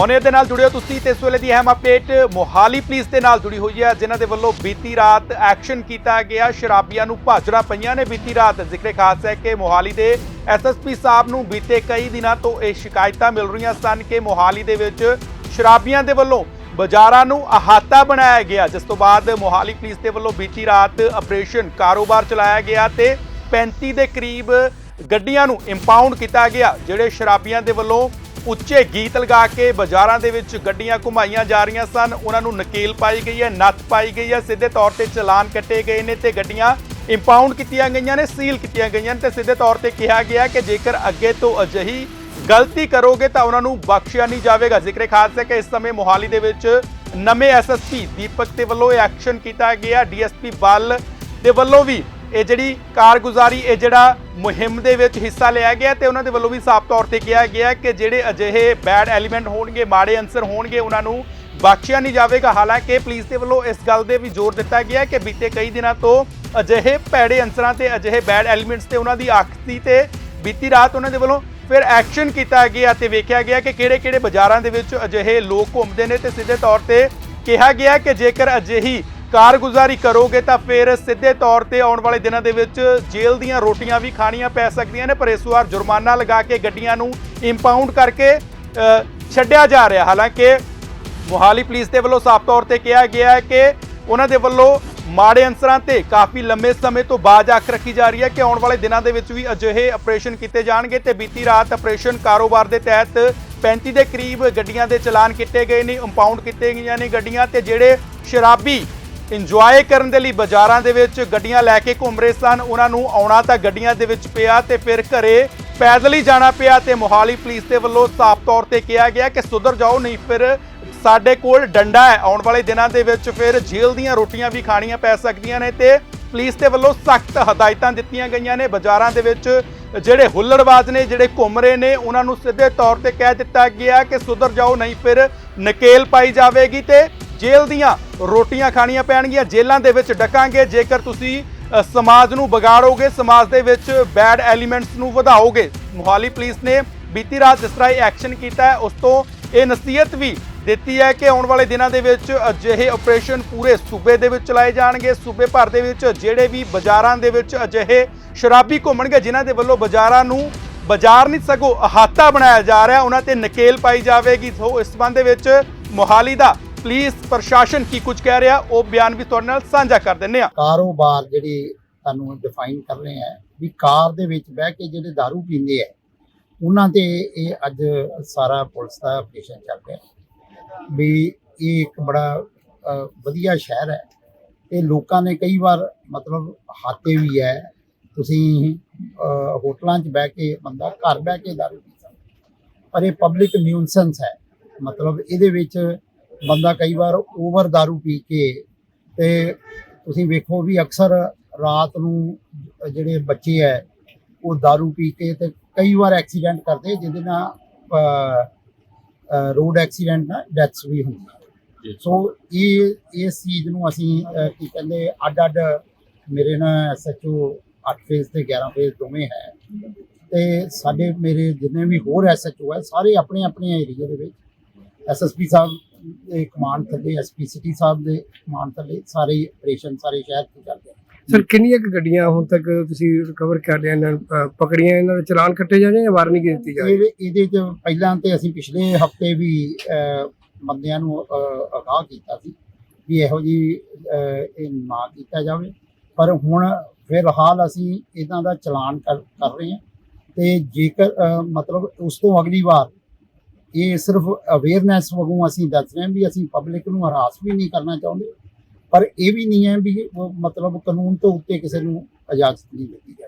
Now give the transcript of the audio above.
ਔਨੇ ਦੇ ਨਾਲ ਜੁੜਿਓ ਤੁਸੀਂ ਤੇ ਇਸ ਵੇਲੇ ਦੀ ਅਹਿਮ ਅਪਡੇਟ ਮੋਹਾਲੀ ਪੁਲਿਸ ਦੇ ਨਾਲ ਜੁੜੀ ਹੋਈ ਹੈ, ਜਿਨ੍ਹਾਂ ਦੇ ਵੱਲੋਂ ਬੀਤੀ ਰਾਤ ਐਕਸ਼ਨ ਕੀਤਾ ਗਿਆ, ਸ਼ਰਾਬੀਆਂ ਨੂੰ ਭਾਜੜਾ ਪਈਆਂ ਨੇ ਬੀਤੀ ਰਾਤ। ਜ਼ਿਕਰੇ ਖਾਸ ਹੈ ਕਿ ਮੋਹਾਲੀ ਦੇ ਐਸਐਸਪੀ ਸਾਹਿਬ ਨੂੰ ਬੀਤੇ ਕਈ ਦਿਨਾਂ ਤੋਂ ਇਹ ਸ਼ਿਕਾਇਤਾਂ ਮਿਲ ਰਹੀਆਂ ਸਨ ਕਿ ਮੋਹਾਲੀ ਦੇ ਵਿੱਚ ਸ਼ਰਾਬੀਆਂ ਦੇ ਵੱਲੋਂ ਬਾਜ਼ਾਰਾਂ ਨੂੰ ਅਹਾਤਾ ਬਣਾਇਆ ਗਿਆ, ਜਿਸ ਤੋਂ ਬਾਅਦ ਮੋਹਾਲੀ ਪੁਲਿਸ ਦੇ ਵੱਲੋਂ ਬੀਤੀ ਰਾਤ ਆਪਰੇਸ਼ਨ ਕਾਰੋਬਾਰ ਚਲਾਇਆ ਗਿਆ ਤੇ 35 ਦੇ ਕਰੀਬ ਗੱਡੀਆਂ ਨੂੰ ਇੰਪਾਊਂਡ ਕੀਤਾ ਗਿਆ, ਜਿਹੜੇ ਸ਼ਰਾਬੀਆਂ ਦੇ ਵੱਲੋਂ ਉੱਚੇ ਗੀਤ ਲਗਾ ਕੇ ਬਾਜ਼ਾਰਾਂ ਦੇ ਵਿੱਚ ਗੱਡੀਆਂ ਘੁਮਾਈਆਂ ਜਾ ਰਹੀਆਂ ਸਨ। ਉਹਨਾਂ ਨੂੰ ਨਕੇਲ ਪਾਈ ਗਈ ਹੈ, ਨੱਥ ਪਾਈ ਗਈ ਹੈ। ਸਿੱਧੇ ਤੌਰ ਤੇ ਚਲਾਨ ਕੱਟੇ ਗਏ ਨੇ ਤੇ ਗੱਡੀਆਂ ਇੰਪਾਊਂਡ ਕੀਤੀਆਂ ਗਈਆਂ ਨੇ ਸੀਲ ਕੀਤੀਆਂ ਗਈਆਂ ਨੇ ਤੇ ਸਿੱਧੇ ਤੌਰ ਤੇ ਕਿਹਾ ਗਿਆ ਕਿ ਜੇਕਰ ਅੱਗੇ ਤੋਂ ਅਜਿਹੀ ਗਲਤੀ ਕਰੋਗੇ ਤਾਂ ਉਹਨਾਂ ਨੂੰ ਬਖਸ਼ਿਆ ਨਹੀਂ ਜਾਵੇਗਾ। ਜ਼ਿਕਰੇ ਖਾਸ ਹੈ ਕਿ ਇਸ ਸਮੇਂ ਮੋਹਾਲੀ ਦੇ ਵਿੱਚ ਨਵੇਂ ਐਸਐਸਪੀ ਦੀਪਕ ਦੇ ਵੱਲੋਂ ਇਹ ਐਕਸ਼ਨ ਕੀਤਾ ਗਿਆ। ਡੀਐਸਪੀ ਬਲ ਦੇ ਵੱਲੋਂ ਵੀ ਇਹ ਜਿਹੜੀ ਕਾਰਗੁਜ਼ਾਰੀ, ਇਹ ਜਿਹੜਾ ਮੁਹਿੰਮ ਦੇ ਵਿੱਚ ਹਿੱਸਾ ਲਿਆ ਗਿਆ ਤੇ ਉਹਨਾਂ ਦੇ ਵੱਲੋਂ ਵੀ ਸਾਫ਼ ਤੌਰ ਤੇ ਕਿਹਾ ਗਿਆ ਕਿ ਜਿਹੜੇ ਅਜਿਹੇ ਬੈਡ ਐਲੀਮੈਂਟ ਹੋਣਗੇ, ਮਾੜੇ ਅੰਸਰ ਹੋਣਗੇ, ਉਹਨਾਂ ਨੂੰ ਬਖਸ਼ਿਆ ਨਹੀਂ ਜਾਵੇਗਾ। ਹਾਲਾਂਕਿ ਪੁਲਿਸ ਦੇ ਵੱਲੋਂ ਇਸ ਗੱਲ ਦੇ ਵੀ ਜ਼ੋਰ ਦਿੱਤਾ ਗਿਆ ਕਿ ਬੀਤੇ ਕਈ ਦਿਨਾਂ ਤੋਂ ਅਜਿਹੇ ਭੈੜੇ ਅੰਸਰਾਂ ਤੇ, ਅਜਿਹੇ ਬੈਡ ਐਲੀਮੈਂਟਸ ਤੇ ਉਹਨਾਂ ਦੀ ਆਖਤੀ ਸੀ ਤੇ ਬੀਤੀ ਰਾਤ ਉਹਨਾਂ ਦੇ ਵੱਲੋਂ ਫਿਰ ਐਕਸ਼ਨ ਕੀਤਾ ਗਿਆ ਤੇ ਵੇਖਿਆ ਗਿਆ ਕਿ ਕਿਹੜੇ-ਕਿਹੜੇ ਬਾਜ਼ਾਰਾਂ ਦੇ ਵਿੱਚ ਅਜਿਹੇ ਲੋਕ ਘੁੰਮਦੇ ਨੇ ਤੇ ਸਿੱਧੇ ਤੌਰ ਤੇ ਕਿਹਾ ਗਿਆ ਕਿ ਜੇਕਰ ਅਜਿਹੀ ਕਾਰਗੁਜ਼ਾਰੀ ਕਰੋਗੇ ਤਾਂ ਫਿਰ ਸਿੱਧੇ ਤੌਰ ਤੇ ਆਉਣ ਵਾਲੇ ਦਿਨਾਂ ਦੇ ਵਿੱਚ ਜੇਲ੍ਹ ਦੀਆਂ ਰੋਟੀਆਂ ਵੀ ਖਾਣੀਆਂ ਪੈ ਸਕਦੀਆਂ ਨੇ, ਪਰ ਇਸ ਵਾਰ ਜੁਰਮਾਨਾ ਲਗਾ ਕੇ ਗੱਡੀਆਂ ਨੂੰ ਇੰਪਾਊਂਡ ਕਰਕੇ ਛੱਡਿਆ ਜਾ ਰਿਹਾ। ਹਾਲਾਂਕਿ ਮੋਹਾਲੀ ਪੁਲਿਸ ਦੇ ਵੱਲੋਂ ਸਾਫ਼ ਤੌਰ ਤੇ ਕਿਹਾ ਗਿਆ ਹੈ ਕਿ ਉਹਨਾਂ ਦੇ ਵੱਲੋਂ ਮਾੜੇ ਅੰਸਰਾਂ ਤੇ ਕਾਫੀ ਲੰਮੇ ਸਮੇਂ ਤੋਂ ਬਾਜ ਆਖ ਰੱਖੀ ਜਾ ਰਹੀ ਹੈ ਕਿ ਆਉਣ ਵਾਲੇ ਦਿਨਾਂ ਦੇ ਵਿੱਚ ਵੀ ਅਜਿਹੇ ਆਪਰੇਸ਼ਨ ਕੀਤੇ ਜਾਣਗੇ ਤੇ ਬੀਤੀ ਰਾਤ ਆਪਰੇਸ਼ਨ ਕਾਰੋਬਾਰ ਦੇ ਤਹਿਤ 35 ਦੇ ਕਰੀਬ ਗੱਡੀਆਂ ਦੇ ਚਲਾਨ ਕੀਤੇ ਗਏ ਨੇ ਇੰਪਾਊਂਡ ਕੀਤੇ ਗਈਆਂ ਨੇ ਗੱਡੀਆਂ ਤੇ ਜਿਹੜੇ ਸ਼ਰਾਬੀ ਇੰਜੋਏ ਕਰਨ ਦੇ ਲਈ ਬਾਜ਼ਾਰਾਂ ਦੇ ਵਿੱਚ ਗੱਡੀਆਂ ਲੈ ਕੇ ਘੁੰਮ ਰਹੇ ਸਨ। ਉਹਨਾਂ ਨੂੰ ਆਉਣਾ ਤਾਂ ਗੱਡੀਆਂ ਦੇ ਵਿੱਚ ਪਿਆ ਤੇ ਫਿਰ ਘਰੇ ਪੈਦਲ ਹੀ ਜਾਣਾ ਪਿਆ ਤੇ ਮੋਹਾਲੀ ਪੁਲਿਸ ਦੇ ਵੱਲੋਂ ਸਾਫ਼ ਤੌਰ ਤੇ ਕਿਹਾ ਗਿਆ ਕਿ ਸੁਧਰ ਜਾਓ, ਨਹੀਂ ਫਿਰ ਸਾਡੇ ਕੋਲ ਡੰਡਾ ਹੈ। ਆਉਣ ਵਾਲੇ ਦਿਨਾਂ ਦੇ ਵਿੱਚ ਫਿਰ ਜੇਲ੍ਹ ਦੀਆਂ ਰੋਟੀਆਂ ਵੀ ਖਾਣੀਆਂ ਪੈ ਸਕਦੀਆਂ ਨੇ ਤੇ ਪੁਲਿਸ ਦੇ ਵੱਲੋਂ ਸਖਤ ਹਦਾਇਤਾਂ ਦਿੱਤੀਆਂ ਗਈਆਂ ਨੇ। ਬਾਜ਼ਾਰਾਂ ਦੇ ਵਿੱਚ ਜਿਹੜੇ ਹੁੱਲੜਬਾਜ਼ ਨੇ, ਜਿਹੜੇ ਘੁੰਮ ਰਹੇ ਨੇ, ਉਹਨਾਂ ਨੂੰ ਸਿੱਧੇ ਤੌਰ ਤੇ ਕਹਿ ਦਿੱਤਾ ਗਿਆ ਕਿ ਸੁਧਰ ਜਾਓ, ਨਹੀਂ ਫਿਰ ਨਕੇਲ ਪਾਈ ਜਾਵੇਗੀ ਤੇ ਜੇਲ੍ਹ ਦੀਆਂ ਰੋਟੀਆਂ ਖਾਣੀਆਂ ਪੈਣਗੀਆਂ, ਜੇਲ੍ਹਾਂ ਦੇ ਵਿੱਚ ਡਕਾਂਗੇ। ਜੇਕਰ ਤੁਸੀਂ ਸਮਾਜ ਨੂੰ ਵਿਗਾੜੋਗੇ, ਸਮਾਜ ਦੇ ਵਿੱਚ ਬੈਡ ਐਲੀਮੈਂਟਸ ਨੂੰ ਵਧਾਓਗੇ। ਮੋਹਾਲੀ ਪੁਲਿਸ ਨੇ ਬੀਤੀ ਰਾਤ ਜਿਸ ਤਰ੍ਹਾਂ ਇਹ ਐਕਸ਼ਨ ਕੀਤਾ ਹੈ, ਉਸ ਤੋਂ ਇਹ ਨਸੀਹਤ ਵੀ ਦਿੱਤੀ ਹੈ ਕਿ ਆਉਣ ਵਾਲੇ ਦਿਨਾਂ ਦੇ ਵਿੱਚ ਅਜਿਹੇ ਆਪਰੇਸ਼ਨ ਪੂਰੇ ਸੂਬੇ ਦੇ ਵਿੱਚ ਚਲਾਏ ਜਾਣਗੇ। ਸੂਬੇ ਭਰ ਦੇ ਵਿੱਚ ਜਿਹੜੇ ਵੀ ਬਾਜ਼ਾਰਾਂ ਦੇ ਵਿੱਚ ਅਜਿਹੇ ਸ਼ਰਾਬੀ ਘੁੰਮਣਗੇ, ਜਿਨ੍ਹਾਂ ਦੇ ਵੱਲੋਂ ਬਾਜ਼ਾਰਾਂ ਨੂੰ ਬਾਜ਼ਾਰ ਨਹੀਂ, ਸਗੋਂ ਅਹਾਤਾ ਬਣਾਇਆ ਜਾ ਰਿਹਾ, ਉਹਨਾਂ ਤੇ ਨਕੇਲ ਪਾਈ ਜਾਵੇਗੀ। ਸੋ ਇਸ ਸੰਬੰਧ ਦੇ ਵਿੱਚ ਮੋਹਾਲੀ ਦਾ ਪੁਲਿਸ ਪ੍ਰਸ਼ਾਸਨ ਕੀ ਕੁਝ ਕਹਿ ਰਿਹਾ, ਉਹ ਬਿਆਨ ਵੀ ਤੁਹਾਡੇ ਨਾਲ ਸਾਂਝਾ ਕਰ ਦਿੰਨੇ ਆ ਕਾਰੋਬਾਰ ਜਿਹੜੀ ਤੁਹਾਨੂੰ ਡਿਫਾਈਨ ਕਰ ਰਹੇ ਆ ਵੀ ਕਾਰ ਦੇ ਵਿੱਚ ਬਹਿ ਕੇ ਜਿਹੜੇ दारू ਪੀਂਦੇ ਆ, ਉਹਨਾਂ ਤੇ ਇਹ ਅੱਜ ਸਾਰਾ ਪੁਲਿਸ ਦਾ ਆਪਰੇਸ਼ਨ ਚੱਲ ਰਿਹਾ। ਵੀ ਇਹ ਇੱਕ ਬੜਾ ਵਧੀਆ ਸ਼ਹਿਰ ਹੈ। ਇਹ ਲੋਕਾਂ ਨੇ ਕਈ ਵਾਰ ਮਤਲਬ ਹਾਤੇ ਵੀ ਹੈ। ਤੁਸੀਂ ਹੋਟਲਾਂ 'ਚ ਬਹਿ ਕੇ ਬੰਦਾ ਘਰ ਬਹਿ ਕੇ ਦਾਰੂ ਪੀ ਸਕਦਾ। ਪਰ ਇਹ ਪਬਲਿਕ ਨਿਊਨਸੈਂਸ ਹੈ। ਮਤਲਬ ਇਹਦੇ ਵਿੱਚ ਬੰਦਾ ਕਈ ਵਾਰ ਓਵਰ दारू ਪੀ ਕੇ ਤੇ ਤੁਸੀਂ ਵੇਖੋ ਵੀ ਅਕਸਰ ਰਾਤ ਨੂੰ ਜਿਹੜੇ ਬੱਚੇ ਹੈ ਉਹ दारू ਪੀ ਕੇ ਤੇ ਕਈ ਵਾਰ ਐਕਸੀਡੈਂਟ ਕਰਦੇ ਜਿਹਦੇ ਨਾਲ ਰੋਡ ਐਕਸੀਡੈਂਟ ਨਾਲ ਡੈਥਸ ਵੀ ਹੁੰਦੀਆਂ ਸੋ ਇਹ ਇਸ ਚੀਜ਼ ਨੂੰ ਅਸੀਂ ਅਹ, ਕੀ ਕਹਿੰਦੇ ਅੱਡ ਅੱਡ ਮੇਰੇ ਨਾਲ ਐਸਐਚਓ 8 ਫੇਜ਼ ਤੇ 11 ਫੇਜ਼ ਦੋਵੇਂ ਹੈ ਤੇ ਸਾਡੇ ਮੇਰੇ ਜਿੰਨੇ ਵੀ ਹੋਰ ਐਸਐਚਓ ਹੈ ਸਾਰੇ ਆਪਣੇ ਆਪਣੇ ਏਰੀਆ ਦੇ ਵਿੱਚ ਐਸਐਸਪੀ ਸਾਹਿਬ ਦੇ ਕਮਾਂਡ ਥੱਲੇ ਐਸਪੀ ਸਿਟੀ ਸਾਹਿਬ ਦੇ ਕਮਾਂਡ ਥੱਲੇ ਸਾਰੇ ਆਪਰੇਸ਼ਨ ਸਾਰੇ ਸ਼ਹਿਰ 'ਚ ਚੱਲਦੇ ਆ। ਸਰ ਕਿੰਨੀਆਂ ਕੁ ਗੱਡੀਆਂ ਹੁਣ ਤੱਕ ਤੁਸੀਂ ਰਿਕਵਰ ਕਰ ਲਿਆ ਇਹਨਾਂ ਨੂੰ, ਪਕੜੀਆਂ ਇਹਨਾਂ ਦੇ ਚਲਾਨ ਕੱਟੇ ਜਾ ਰਹੇ ਜਾਂ ਵਾਰਨਿੰਗ ਦਿੱਤੀ ਜਾ ਰਹੀ? ਇਹ ਇਹਦੇ ਚ ਪਹਿਲਾਂ ਤੇ ਅਸੀਂ ਪਿਛਲੇ ਹਫ਼ਤੇ ਵੀ ਬੰਦਿਆਂ ਨੂੰ ਅਗਾਹ ਕੀਤਾ ਸੀ ਵੀ ਇਹੋ ਜੀ ਇਹ ਨਾ ਕੀਤਾ ਜਾਵੇ। ਪਰ ਹੁਣ ਫਿਲਹਾਲ ਅਸੀਂ ਇਹਨਾਂ ਦਾ ਚਲਾਨ ਕਰ ਰਹੇ ਹਾਂ ਤੇ ਜੇਕਰ ਮਤਲਬ ਉਸ ਤੋਂ ਅਗਲੀ ਵਾਰ ਇਹ ਸਿਰਫ ਅਵੇਅਰਨੈਸ ਵਗੋਂ ਅਸੀਂ ਦੱਸ ਰਹੇ ਹਾਂ ਵੀ ਅਸੀਂ ਪਬਲਿਕ ਨੂੰ ਹਰਾਸ ਵੀ ਨਹੀਂ ਕਰਨਾ ਚਾਹੁੰਦੇ। ਪਰ ਇਹ ਵੀ ਨਹੀਂ ਹੈ ਵੀ ਮਤਲਬ ਕਾਨੂੰਨ ਤੋਂ ਉੱਤੇ ਕਿਸੇ ਨੂੰ ਇਜਾਜ਼ਤ ਨਹੀਂ ਦਿੱਤੀ ਜਾਵੇ।